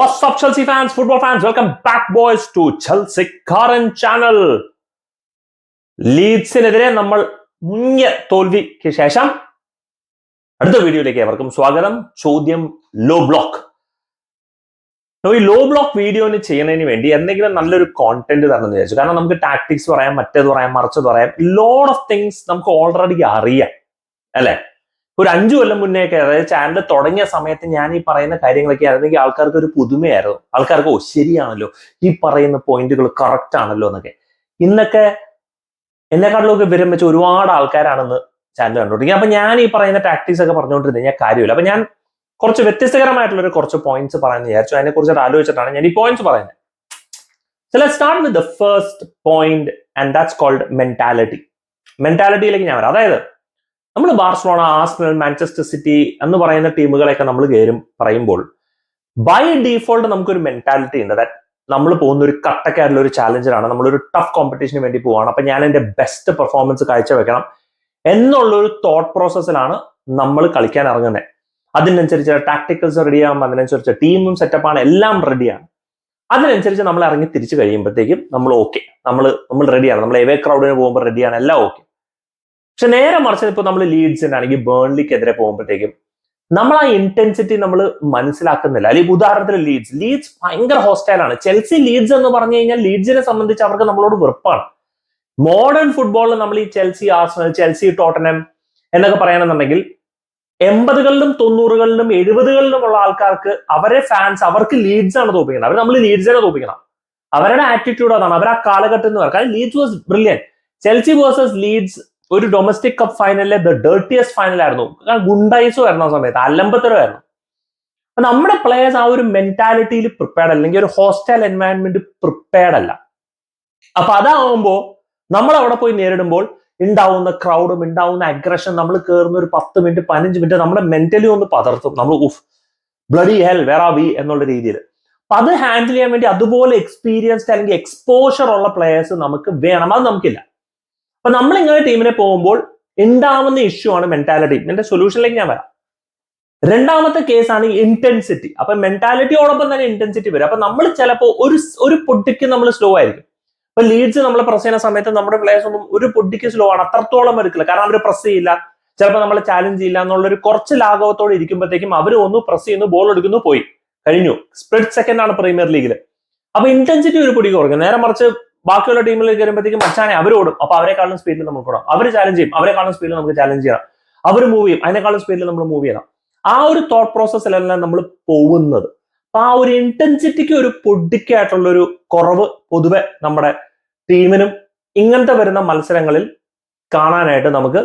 Up, Chelsea fans, football fans? Welcome back, boys, to Chelsea Current Channel. ലീഡ്സിനെതിരെ നമ്മൾ മുങ്ങിയ തോൽവിക്ക് ശേഷം അടുത്ത വീഡിയോയിലേക്ക് ഏവർക്കും സ്വാഗതം. ചോദ്യം ലോ ബ്ലോക്ക് ഈ ലോ ബ്ലോക്ക് വീഡിയോന് ചെയ്യുന്നതിന് വേണ്ടി എന്തെങ്കിലും നല്ലൊരു കോണ്ടന്റ് തരണം വിചാരിച്ചു. കാരണം നമുക്ക് ടാക്ടിക്സ് പറയാം മറ്റേത് പറയാം മറിച്ചത് പറയാം. ലോഡ് ഓഫ് തിങ്സ് നമുക്ക് ഓൾറെഡി അറിയാം അല്ലെ? ഒരു അഞ്ചു കൊല്ലം മുന്നേയൊക്കെ അതായത് ചാനൽ തുടങ്ങിയ സമയത്ത് ഞാൻ ഈ പറയുന്ന കാര്യങ്ങളൊക്കെ ആയിരുന്നെങ്കിൽ ആൾക്കാർക്ക് ഒരു പുതുമയായിരുന്നു. ആൾക്കാർക്ക് ഓ ശരിയാണല്ലോ. ഈ പറയുന്ന പോയിന്റുകൾ കറക്റ്റ് ആണല്ലോ എന്നൊക്കെ. ഇന്നൊക്കെ എന്നെക്കാട്ടിലൊക്കെ വിവരം വെച്ച് ഒരുപാട് ആൾക്കാരാണെന്ന് ചാനൽ കണ്ടുകൊണ്ടിരിക്കുക അപ്പൊ ഞാൻ ഈ പറയുന്ന ടാക്ടീസ് ഒക്കെ പറഞ്ഞുകൊണ്ടിരുന്നത് ഞാൻ കാര്യമില്ല. അപ്പൊ ഞാൻ കുറച്ച് വ്യത്യസ്തകരമായിട്ടുള്ള ഒരു കുറച്ച് പോയിന്റ്സ് പറയാമെന്ന് വിചാരിച്ചു. അതിനെ കുറിച്ച് ആലോചിച്ചിട്ടാണ് ഞാൻ ഈ പോയിന്റ്സ് പറയുന്നത്. Let's start with the first point and that's called mentality. മെന്റാലിറ്റിയിലേക്ക് ഞാൻ വരാം. അതായത് നമ്മൾ ബാർസലോണ ആസ്മൽ മാഞ്ചസ്റ്റർ സിറ്റി എന്ന് പറയുന്ന ടീമുകളെയൊക്കെ നമ്മൾ കയറും പറയുമ്പോൾ ബൈ ഡീഫോൾട്ട് നമുക്കൊരു മെന്റാലിറ്റി ഉണ്ട്. ദാറ്റ് നമ്മൾ പോകുന്ന ഒരു കട്ടക്കാരിലെ ഒരു ചാലഞ്ചറാണ് നമ്മളൊരു ടഫ് കോമ്പറ്റീഷന് വേണ്ടി പോവാണ്. അപ്പൊ ഞാൻ എന്റെ ബെസ്റ്റ് പെർഫോമൻസ് കാഴ്ച വെക്കണം എന്നുള്ള ഒരു തോട്ട് പ്രോസസ്സിലാണ് നമ്മൾ കളിക്കാൻ ഇറങ്ങുന്നത് അതിനനുസരിച്ച് ടാക്ടിക്കൽസ് റെഡിയാകും അതിനനുസരിച്ച് ടീമും സെറ്റപ്പാണ് എല്ലാം റെഡിയാണ് അതിനനുസരിച്ച് നമ്മൾ ഇറങ്ങി തിരിച്ചു കഴിയുമ്പോഴത്തേക്കും നമ്മൾ ഓക്കെ നമ്മൾ നമ്മൾ റെഡിയാണ് നമ്മൾ എവേ ക്രൗഡിന് പോകുമ്പോൾ റെഡിയാണ് എല്ലാം ഓക്കെ പക്ഷെ നേരെ മറിച്ച് ഇപ്പൊ നമ്മൾ ലീഡ്സിന്റെ ആണെങ്കിൽ ബേൺലിക്കെതിരെ പോകുമ്പോഴത്തേക്കും നമ്മൾ ആ ഇന്റൻസിറ്റി നമ്മൾ മനസ്സിലാക്കുന്നില്ല. അല്ലെങ്കിൽ ഉദാഹരണത്തിന് ലീഡ്സ് ലീഡ്സ് ഭയങ്കര ഹോസ്റ്റൈലാണ് ചെൽസി ലീഡ്സ് എന്ന് പറഞ്ഞു കഴിഞ്ഞാൽ ലീഡ്സിനെ സംബന്ധിച്ച് അവർക്ക് നമ്മളോട് വെറുപ്പാണ്. മോഡേൺ ഫുട്ബോളിൽ നമ്മൾ ഈ ചെൽസി ആർസണൽ ചെൽസി ടോട്ടനം എന്നൊക്കെ പറയണമെന്നുണ്ടെങ്കിൽ എൺപതുകളിലും തൊണ്ണൂറുകളിലും എഴുപതുകളിലും ഉള്ള ആൾക്കാർക്ക് അവരെ ഫാൻസ് അവർക്ക് ലീഡ്സ് ആണ് തോപ്പിക്കുന്നത്. അവർ നമ്മൾ ലീഡ്സിനെ തോപ്പിക്കണം. അവരുടെ ആറ്റിറ്റ്യൂഡ് അതാണ്. അവർ ആ കാലഘട്ടം എന്ന് കാരണം Leeds was brilliant Chelsea versus Leeds ഒരു ഡൊമസ്റ്റിക് കപ്പ് ഫൈനലിലെ ദ ഡേർട്ടിയസ്റ്റ് ഫൈനലായിരുന്നു ഗുണ്ടൈസോ ആയിരുന്നു ആ സമയത്ത്. അലമ്പത്തരമായിരുന്നു അപ്പൊ നമ്മുടെ പ്ലേയേഴ്സ് ആ ഒരു മെന്റാലിറ്റിയിൽ പ്രിപ്പയർഡ് അല്ലെങ്കിൽ ഒരു ഹോസ്റ്റൽ എൻവയൺമെന്റ് പ്രിപ്പയർഡ് അല്ല. അപ്പൊ അതാവുമ്പോ നമ്മൾ അവിടെ പോയി നേരിടുമ്പോൾ ഉണ്ടാവുന്ന ക്രൗഡും ഉണ്ടാവുന്ന അഗ്രഷൻ നമ്മൾ കയറുന്ന ഒരു പത്ത് മിനിറ്റ് പതിനഞ്ച് മിനിറ്റ് നമ്മുടെ മെന്റലി ഒന്ന് പതർത്തും. നമ്മൾ uff bloody hell where are we എന്നുള്ള രീതിയിൽ. അപ്പൊ അത് ഹാൻഡിൽ ചെയ്യാൻ വേണ്ടി അതുപോലെ എക്സ്പീരിയൻസ്ഡ് അല്ലെങ്കിൽ എക്സ്പോഷർ ഉള്ള പ്ലേയേഴ്സ് നമുക്ക് വേണം. അത് നമുക്കില്ല. അപ്പൊ നമ്മൾ ഇങ്ങനെ ടീമിനെ പോകുമ്പോൾ ഉണ്ടാവുന്ന ഇഷ്യൂ ആണ് മെന്റാലിറ്റി എന്റെ സൊല്യൂഷനിലേക്ക് ഞാൻ വരാം. രണ്ടാമത്തെ കേസാണ് ഇന്റൻസിറ്റി അപ്പൊ മെന്റാലിറ്റിയോടൊപ്പം തന്നെ ഇന്റൻസിറ്റി വരും. അപ്പൊ നമ്മൾ ചിലപ്പോൾ ഒരു ഒരു പൊട്ടിക്ക് നമ്മൾ സ്ലോ ആയിരിക്കും. ഇപ്പൊ ലീഡ്സ് നമ്മൾ പ്രസ് ചെയ്യുന്ന സമയത്ത് നമ്മുടെ പ്ലേയേഴ്സ് ഒന്നും ഒരു പൊട്ടിക്ക് സ്ലോ ആണ്. അത്രത്തോളം എടുക്കില്ല. കാരണം അവർ പ്രസ് ചെയ്യില്ല. ചിലപ്പോൾ നമ്മൾ ചാലഞ്ച് ചെയ്യില്ല എന്നുള്ള ഒരു കുറച്ച് ലാഘവത്തോടെ ഇരിക്കുമ്പോഴത്തേക്കും അവർ ഒന്ന് പ്രസ് ചെയ്യുന്നു ബോൾ എടുക്കുന്നു പോയി. കഴിഞ്ഞു. സ്പ്ലിറ്റ് സെക്കൻഡ് ആണ് പ്രീമിയർ ലീഗിൽ അപ്പൊ ഇന്റൻസിറ്റി ഒരു പൊടി കുറയ്ക്കും. നേരെ മറിച്ച് ബാക്കിയുള്ള ടീമിലേക്ക് വരുമ്പോഴത്തേക്കും മച്ചാനെ അവരോടും അപ്പൊ അവരെക്കാളും സ്പീഡിൽ നമുക്ക് ഓടാം. അവർ ചാലഞ്ച് ചെയ്യും. അവരെക്കാളും സ്പീഡിൽ നമുക്ക് ചാലഞ്ച് ചെയ്യണം അവർ മൂവ് ചെയ്യും. അതിനേക്കാളും സ്പീഡിൽ നമ്മൾ മൂവ് ചെയ്യണം. ആ ഒരു തോട്ട് പ്രോസസ്സിലെല്ലാം നമ്മൾ പോകുന്നത്. അപ്പൊ ആ ഒരു ഇന്റൻസിറ്റിക്ക് ഒരു പൊടിക്കായിട്ടുള്ള ഒരു കുറവ് പൊതുവെ നമ്മുടെ ടീമിനും ഇങ്ങനത്തെ വരുന്ന മത്സരങ്ങളിൽ കാണാനായിട്ട് നമുക്ക്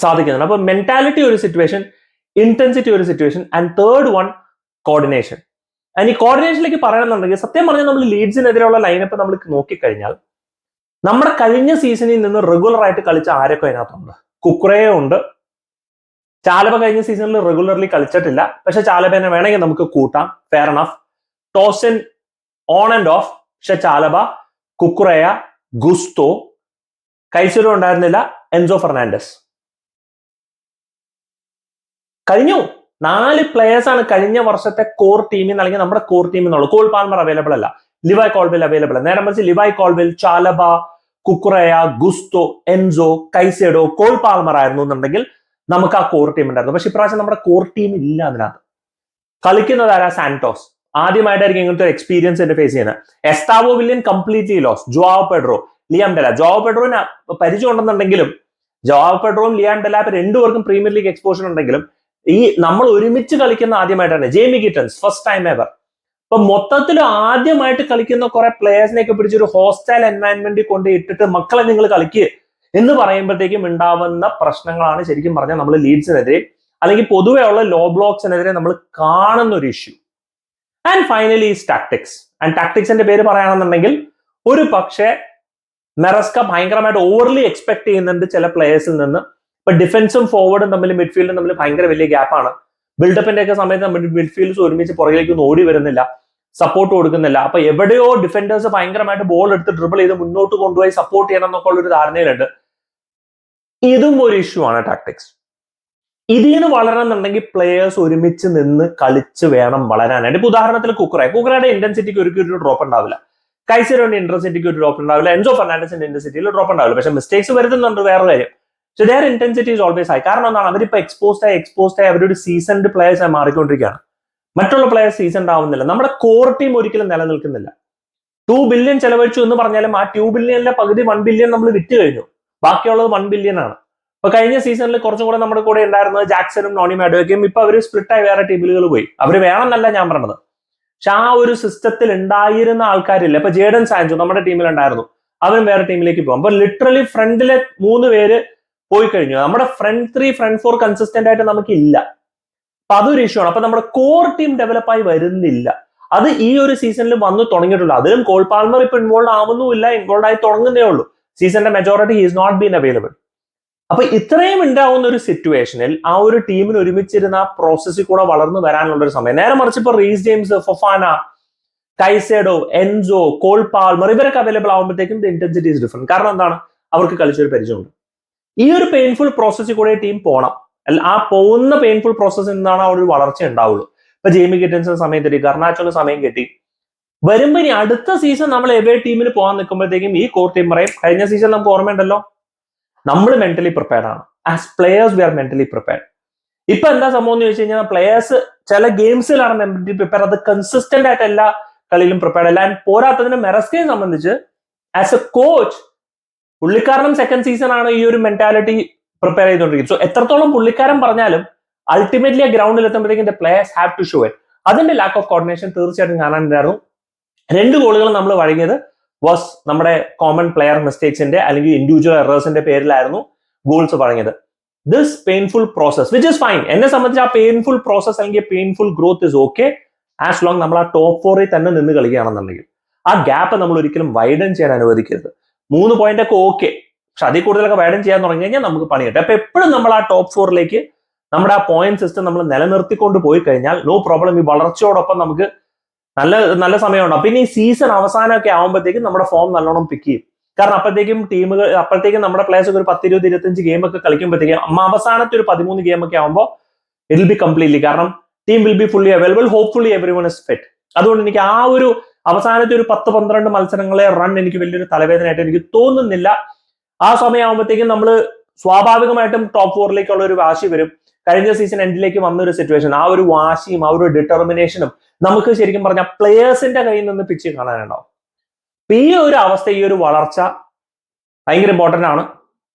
സാധിക്കുന്നുണ്ട്. അപ്പൊ മെന്റാലിറ്റി ഒരു സിറ്റുവേഷൻ ഇന്റൻസിറ്റി ഒരു situation and third one coordination and ഈ കോർഡിനേഷനിലേക്ക് പറയണമെന്നുണ്ടെങ്കിൽ സത്യം പറഞ്ഞാൽ നമ്മൾ ലീഡ്സിനെതിരെയുള്ള ലൈനപ്പ് നമ്മൾ നോക്കിക്കഴിഞ്ഞാൽ നമ്മുടെ കഴിഞ്ഞ സീസണിൽ നിന്ന് റെഗുലർ ആയിട്ട് കളിച്ച ആരൊക്കെ അതിനകത്തുണ്ട്? കുക്കുറയെ ഉണ്ട്. ചാലബ കഴിഞ്ഞ സീസണിൽ റെഗുലർലി കളിച്ചിട്ടില്ല. പക്ഷെ ചാലബനെ വേണമെങ്കിൽ നമുക്ക് കൂട്ടാം. Fair enough Tosin on and off പക്ഷെ ചാലബ കുക്കുറയ ഗുസ്തോ കൈസലോ ഉണ്ടായിരുന്നില്ല എൻസോ ഫെർണാണ്ടസ്. കഴിഞ്ഞു. നാല് പ്ലെയേഴ്സ് ആണ് കഴിഞ്ഞ വർഷത്തെ കോർ ടീമിൽ നിന്ന് അല്ലെങ്കിൽ നമ്മുടെ കോർ ടീമിൽ നിന്നുള്ളത് കോൾ പാൽമർ അവൈലബിൾ അല്ല. ലിവായ് കോൾബിൽ അവൈലബിൾ അല്ല. നേരെ മറിച്ച് Levi Colwill Chalobah Cucurella Gusto Enzo Caicedo Cole Palmer ആയിരുന്നു എന്നുണ്ടെങ്കിൽ നമുക്ക് ആ കോർ ടീം ഉണ്ടായിരുന്നു. പക്ഷെ ഇപ്രാവശ്യം നമ്മുടെ കോർ ടീം ഇല്ല അതിനകത്ത്. കളിക്കുന്നത് ആരാ? സാന്റോസ് ആദ്യമായിട്ടായിരിക്കും ഇങ്ങനത്തെ ഒരു എക്സ്പീരിയൻസ് എന്റെ ഫേസ് ചെയ്യുന്നത്. Estevao Willian completely lose Joao Pedro Liam Delap Joao പെഡ്രോന് പരിചയം ഉണ്ടെന്നുണ്ടെങ്കിലും ജോവാവ് പെഡ്രോയും ലിയാം ഡെലാപ്പ് രണ്ടുപേർക്കും പ്രീമിയർ ലീഗ് എക്സ്പോഷൻ ഉണ്ടെങ്കിലും ഈ നമ്മൾ ഒരുമിച്ച് കളിക്കുന്ന ആദ്യമായിട്ടാണ് Jamie Gittens first time ever ഇപ്പൊ മൊത്തത്തിൽ ആദ്യമായിട്ട് കളിക്കുന്ന കുറെ പ്ലേയേഴ്സിനെയൊക്കെ പിടിച്ചൊരു ഹോസ്റ്റൈൽ എൻവയൺമെന്റിൽ കൊണ്ട് ഇട്ടിട്ട് മക്കളെ നിങ്ങൾ കളിക്കുക എന്ന് പറയുമ്പോഴത്തേക്കും ഉണ്ടാവുന്ന പ്രശ്നങ്ങളാണ് ശരിക്കും പറഞ്ഞാൽ നമ്മൾ ലീഡ്സിനെതിരെ അല്ലെങ്കിൽ പൊതുവെ ഉള്ള ലോ ബ്ലോക്സിനെതിരെ നമ്മൾ കാണുന്ന ഒരു issue and finally is tactics and ടാക്ടിക്സിന്റെ പേര് പറയുകയാണെന്നുണ്ടെങ്കിൽ ഒരു പക്ഷേ മെറസ്ക ഭയങ്കരമായിട്ട് ഓവർലി എക്സ്പെക്ട് ചെയ്യുന്നുണ്ട് ചില പ്ലേയേഴ്സിൽ നിന്ന്. ഇപ്പൊ ഡിഫൻസും ഫോർവേഡും തമ്മിൽ മിഡ്ഫീൽഡും തമ്മിൽ ഭയങ്കര വലിയ ഗ്യാപ്പാണ് ബിൽഡപ്പിന്റെ ഒക്കെ സമയത്ത് നമ്മൾ മിഡ്ഫീൽഡ്സ് ഒരുമിച്ച് പുറകിലേക്ക് ഒന്നും ഓടി വരുന്നില്ല. സപ്പോർട്ട് കൊടുക്കുന്നില്ല. അപ്പൊ എവിടെയോ ഡിഫൻഡേഴ്സ് ഭയങ്കരമായിട്ട് ബോൾ എടുത്ത് ഡ്രിബിൾ ചെയ്ത് മുന്നോട്ട് കൊണ്ടുപോയി സപ്പോർട്ട് ചെയ്യണം എന്നൊക്കെ ഉള്ള ഒരു ധാരണയിലുണ്ട്. ഇതും ഒരു ഇഷ്യൂ ആണ് ടാക്ടിക്സ് ഇതിൽ നിന്ന് വളരണമെന്നുണ്ടെങ്കിൽ പ്ലേയേഴ്സ് ഒരുമിച്ച് നിന്ന് കളിച്ച് വേണം വളരാനായിട്ട്. ഇപ്പൊ ഉദാഹരണത്തിൽ കുക്കറെ. കുക്കറയുടെ ഇന്റൻസിറ്റിക്ക് ഒരു ഒരു ഡ്രോപ്പ് ഉണ്ടാവില്ല. കൈസരോന്റെ ഇന്റൻസിറ്റിക്ക് ഒരു ഡ്രോപ്പ് ഉണ്ടാവില്ല. എൻസോ ഫെർണാണ്ടസിന്റെ ഇന്റൻസിറ്റിയിൽ ഡ്രോപ്പ് ഉണ്ടാവില്ല. പക്ഷെ മിസ്റ്റേക്സ് വരുത്തുന്നുണ്ട് വേറെ കാര്യം. പക്ഷെ their intensity is always high കാരണം എന്താണ്? അവരിപ്പോൾ എക്സ്പോസ്ഡ് ആയി എക്സ്പോസ്ഡ് ആയി അവരൊരു സീസൺഡ് പ്ലേയേഴ്സ് ആയി മാറിക്കൊണ്ടിരിക്കുകയാണ്. മറ്റുള്ള പ്ലേയേഴ്സ് സീസൺഡ് ആവുന്നില്ല. നമ്മുടെ കോർ ടീം ഒരിക്കലും നിലനിൽക്കുന്നില്ല. ടു ബില്യൺ ചെലവഴിച്ചു എന്ന് പറഞ്ഞാലും ആ ടു ബില്യണിലെ പകുതി വൺ ബില്യൺ നമ്മൾ വിറ്റ് കഴിഞ്ഞു. ബാക്കിയുള്ളത് വൺ ബില്യൺ ആണ്. ഇപ്പൊ കഴിഞ്ഞ സീസണിൽ കുറച്ചും കൂടെ നമ്മുടെ കൂടെ ഉണ്ടായിരുന്നത് ജാക്സനും നോണി മാഡോയ്ക്കും ഇപ്പൊ അവർ സ്പ്ലിറ്റായി വേറെ ടീമുകൾ പോയി. അവർ വേണമെന്നല്ല ഞാൻ പറഞ്ഞത്. പക്ഷെ ആ ഒരു സിസ്റ്റത്തിൽ ഉണ്ടായിരുന്ന ആൾക്കാരില്ല. ഇപ്പൊ ജേഡൻ സാഞ്ചു നമ്മുടെ ടീമിൽ ഉണ്ടായിരുന്നു. അവൻ വേറെ ടീമിലേക്ക് പോകും. അപ്പൊ ലിറ്ററലി ഫ്രണ്ടിലെ മൂന്ന് പേര് പോയി കഴിഞ്ഞു. നമ്മുടെ front three front four consistent ആയിട്ട് നമുക്ക് ഇല്ല അപ്പൊ അതൊരു ഇഷ്യൂ ആണ്. അപ്പൊ നമ്മുടെ കോർ ടീം ഡെവലപ്പായി വരുന്നില്ല. അത് ഈ ഒരു സീസണിൽ വന്നു തുടങ്ങിയിട്ടുള്ളൂ. അതിലും കോൾ പാൽമർ ഇപ്പൊ ഇൻവോൾവ് ആവുന്നുമില്ല. ഇൻവോൾവ് ആയി തുടങ്ങുന്നേ ഉള്ളൂ. സീസണിന്റെ majority is not been available അപ്പൊ ഇത്രയും ഉണ്ടാവുന്ന ഒരു സിറ്റുവേഷനിൽ ആ ഒരു ടീമിന് ഒരുമിച്ചിരുന്ന ആ പ്രോസസ്സിൽ കൂടെ വളർന്നു വരാനുള്ള ഒരു സമയം. നേരെ മറിച്ച് ഇപ്പൊ Reece James Fofana Caicedo Enzo Cole Palmer ഇവരൊക്കെ അവൈലബിൾ ആകുമ്പോഴത്തേക്കും ഇന്റൻസിറ്റി ഇസ് ഡിഫറെന്റ് കാരണം എന്താണ്? അവർക്ക് കളിച്ചൊരു പരിചയമുണ്ട്. ഈ ഒരു പെയിൻഫുൾ പ്രോസസ്സിൽ കൂടെ ടീം പോകണം ആ പോകുന്ന പെയിൻഫുൾ പ്രോസസ്സിൽ നിന്നാണ് അവിടെ ഒരു വളർച്ച ഉണ്ടാവുള്ളൂ. ഇപ്പൊ ജെയിമി കിറ്റൻസിന് സമയം തെറ്റി കർണാച്ചോന് സമയം കിട്ടി. വരുമ്പോ ഇനി അടുത്ത സീസൺ നമ്മൾ എവേ ടീമിന് പോകാൻ നിൽക്കുമ്പോഴത്തേക്കും ഈ കോർ ടീം പറയും കഴിഞ്ഞ സീസൺ നമുക്ക് ഓർമ്മയുണ്ടല്ലോ? നമ്മൾ മെന്റലി പ്രിപ്പയർഡ് ആണ്. As players we are mentally prepared ഇപ്പൊ എന്താ സംഭവം എന്ന് ചോദിച്ചു കഴിഞ്ഞാൽ പ്ലേയേഴ്സ് ചില ഗെയിംസിലാണ് മെന്റലി പ്രിപ്പയർ അത് കൺസിസ്റ്റന്റ് ആയിട്ട് എല്ലാ കളിയിലും പ്രിപ്പയർഡ് അല്ല. പോരാത്തതിന് മെറസ്കയെ സംബന്ധിച്ച് ആസ് എ കോച്ച് പുള്ളിക്കാരനും സെക്കൻഡ് സീസൺ ആണ് ഈ ഒരു മെന്റാലിറ്റി പ്രിപ്പയർ ചെയ്തുകൊണ്ടിരിക്കുന്നത് സോ എത്രത്തോളം പുള്ളിക്കാരൻ പറഞ്ഞാലും അൾട്ടിമേറ്റ്ലി ആ ഗ്രൗണ്ടിൽ എത്തുമ്പോഴത്തേക്കും players have to show it അതിന്റെ ലാക്ക് ഓഫ് കോർഡിനേഷൻ തീർച്ചയായിട്ടും കാണാനുണ്ടായിരുന്നു. രണ്ട് ഗോളുകൾ നമ്മൾ വഴങ്ങിയത് വാസ് നമ്മുടെ കോമൺ പ്ലെയർ മിസ്റ്റേക്സിന്റെ അല്ലെങ്കിൽ ഇൻഡിവിജ്വൽ എറേഴ്സിന്റെ പേരിലായിരുന്നു ഗോൾസ് വഴങ്ങിയത്. This painful process which is fine എന്നെ സംബന്ധിച്ച് ആ പെയിൻഫുൾ പ്രോസസ് അല്ലെങ്കിൽ painful growth is okay as long നമ്മൾ ആ ടോപ്പ് ഫോറിൽ തന്നെ നിന്ന് കളിക്കുകയാണെന്നുണ്ടെങ്കിൽ. ആ ഗ്യാപ്പ് നമ്മൾ ഒരിക്കലും വൈഡൻ ചെയ്യാൻ അനുവദിക്കരുത്. മൂന്ന് പോയിന്റ് ഒക്കെ ഓക്കെ പക്ഷെ അതിൽ കൂടുതലൊക്കെ വൈഡൻ ചെയ്യാൻ തുടങ്ങി കഴിഞ്ഞാൽ നമുക്ക് പണി കിട്ടും. അപ്പൊ എപ്പോഴും നമ്മൾ ആ ടോപ്പ് ഫോറിലേക്ക് നമ്മുടെ ആ പോയിന്റ് സിസ്റ്റം നമ്മൾ നിലനിർത്തിക്കൊണ്ട് പോയി കഴിഞ്ഞാൽ നോ പ്രോബ്ലം ഈ വളർച്ചയോടൊപ്പം നമുക്ക് നല്ല നല്ല സമയമുണ്ട്. പിന്നെ ഈ സീസൺ അവസാനമൊക്കെ ആകുമ്പോഴത്തേക്കും നമ്മുടെ ഫോം നല്ലോണം പിക്ക് ചെയ്യും. കാരണം അപ്പോഴത്തേക്കും ടീമുകൾ അപ്പോഴത്തേക്കും നമ്മുടെ പ്ലേയേഴ്സ് ഒരു പത്ത് ഇരുപത് ഇരുപത്തഞ്ച് ഗെയിം ഒക്കെ കളിക്കുമ്പോഴത്തേക്കും അവസാനത്തെ ഒരു പതിമൂന്ന് ഗെയിം ഒക്കെ ആകുമ്പോൾ ഇറ്റ് വിൽ ബി കംപ്ലീറ്റ്ലി കാരണം team will be fully available hopefully everyone is fit അതുകൊണ്ട് എനിക്ക് ആ ഒരു അവസാനത്തെ ഒരു പത്ത് പന്ത്രണ്ട് മത്സരങ്ങളെ റൺ എനിക്ക് വലിയൊരു തലവേദനയായിട്ട് എനിക്ക് തോന്നുന്നില്ല. ആ സമയമാകുമ്പോഴത്തേക്കും നമ്മൾ സ്വാഭാവികമായിട്ടും ടോപ്പ് ഫോറിലേക്കുള്ള ഒരു വാശി വരും. കഴിഞ്ഞ സീസൺ എൻഡിലേക്ക് വന്ന ഒരു സിറ്റുവേഷൻ ആ ഒരു വാശിയും ആ ഒരു ഡിറ്റർമിനേഷനും നമുക്ക് ശരിക്കും പറഞ്ഞാൽ പ്ലേയേഴ്സിന്റെ കയ്യിൽ നിന്ന് പിച്ച് കാണാനുണ്ടാവും. ഈ ഒരു അവസ്ഥ ഈ ഒരു വളർച്ച ഭയങ്കര ഇമ്പോർട്ടന്റ് ആണ്.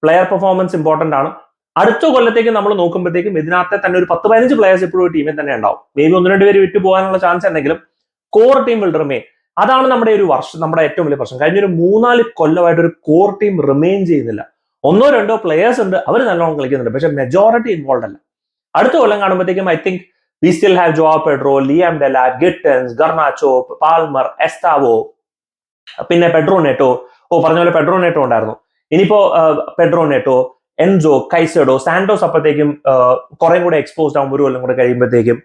പ്ലെയർ പെർഫോമൻസ് ഇമ്പോർട്ടന്റ് ആണ്. അടുത്ത കൊല്ലത്തേക്ക് നമ്മൾ നോക്കുമ്പോഴത്തേക്കും ഇതിനകത്തെ തന്നെ ഒരു പത്ത് പതിനഞ്ച് പ്ലേയേഴ്സ് ഇപ്പോഴും ടീമിൽ തന്നെ ഉണ്ടാവും. മേ ബി ഒന്ന് രണ്ട് പേര് വിട്ടു പോകാനുള്ള ചാൻസ് ഉണ്ടെങ്കിലും കോർ ടീം വിൽ അതാണ് നമ്മുടെ ഒരു വർഷം നമ്മുടെ ഏറ്റവും വലിയ പ്രശ്നം. കഴിഞ്ഞ ഒരു മൂന്നാൽ കൊല്ലമായിട്ട് ഒരു കോർ ടീം റിമെയിൻ ചെയ്യുന്നില്ല ഒന്നോ രണ്ടോ പ്ലെയേഴ്സ് ഉണ്ട് അവർ നല്ലോണം കളിക്കുന്നുണ്ട് പക്ഷെ മെജോറിറ്റി ഇൻവോൾവ് അല്ല. അടുത്ത കൊല്ലം കാണുമ്പോഴത്തേക്കും I think we still have Joao Pedro Liam Delap Gittens Garnacho Palmer Estevao പിന്നെ പെഡ്രോ നെറ്റോ ഓ പറഞ്ഞ പോലെ പെഡ്രോ നെറ്റോ ഉണ്ടായിരുന്നു. ഇനിയിപ്പോ Pedro Neto Enzo Caicedo Santos അപ്പോഴത്തേക്കും കുറെ കൂടെ എക്സ്പോസ്ഡ് ആകും ഒരു കൊല്ലം കൂടെ കഴിയുമ്പോഴത്തേക്കും.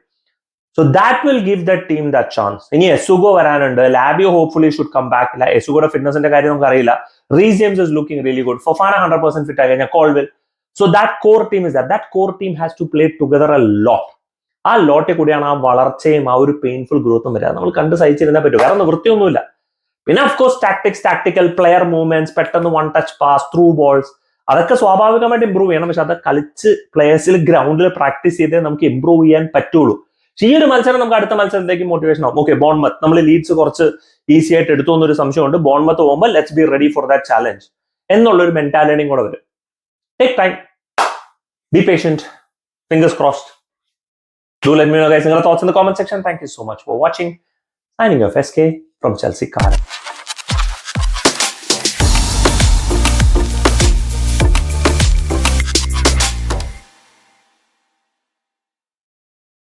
So that will give the team the chance ഇനി എസുഗോ വരാനുണ്ട്. Lavia hopefully should come back ഇല്ല എസുഗോയുടെ ഫിറ്റ്നസിന്റെ കാര്യം നമുക്ക് അറിയില്ല. Reece James is looking really good Fofana hundred percent fit ആയി കഴിഞ്ഞാൽ Colwill so that core team is that that core team has to play together a lot ആ ലോട്ടിൽ കൂടിയാണ് ആ വളർച്ചയും ആ ഒരു പെയിൻഫുൾ ഗ്രോത്തും വരിക. നമ്മൾ കണ്ട് സഹിച്ചിരുന്നേ പറ്റും. വേറെ ഒന്നും വൃത്തിയൊന്നുമില്ല. പിന്നെ of course tactics tactical player movements പെട്ടെന്ന് one touch pass through balls അതൊക്കെ സ്വാഭാവികമായിട്ട് ഇമ്പ്രൂവ് ചെയ്യണം. പക്ഷെ അത് കളിച്ച് പ്ലേയേഴ്സിൽ ഗ്രൗണ്ടിൽ പ്രാക്ടീസ് ചെയ്തേ നമുക്ക് ഇമ്പ്രൂവ് ചെയ്യാൻ പറ്റുള്ളൂ. ഈ ഒരു മത്സരം നമുക്ക് അടുത്ത മത്സരത്തേക്ക് മോട്ടിവേഷൻ ആവും. ഓക്കെ ബോൺമത്ത് നമ്മൾ ലീഡ്സ് കുറച്ച് ഈസി ആയിട്ട് എടുത്തു എന്നൊരു സംശയമുണ്ട്. ബോൺമത്ത് പോകുമ്പോൾ let's be ready for that challenge എന്നുള്ളൊരു മെന്റാലിറ്റിയും കൂടെ വരും. Take time be patient fingers crossed Do let me know, guys, thoughts thoughts in the comment section. Thank you so much for watching. Signing off, SK from Chelsea Car.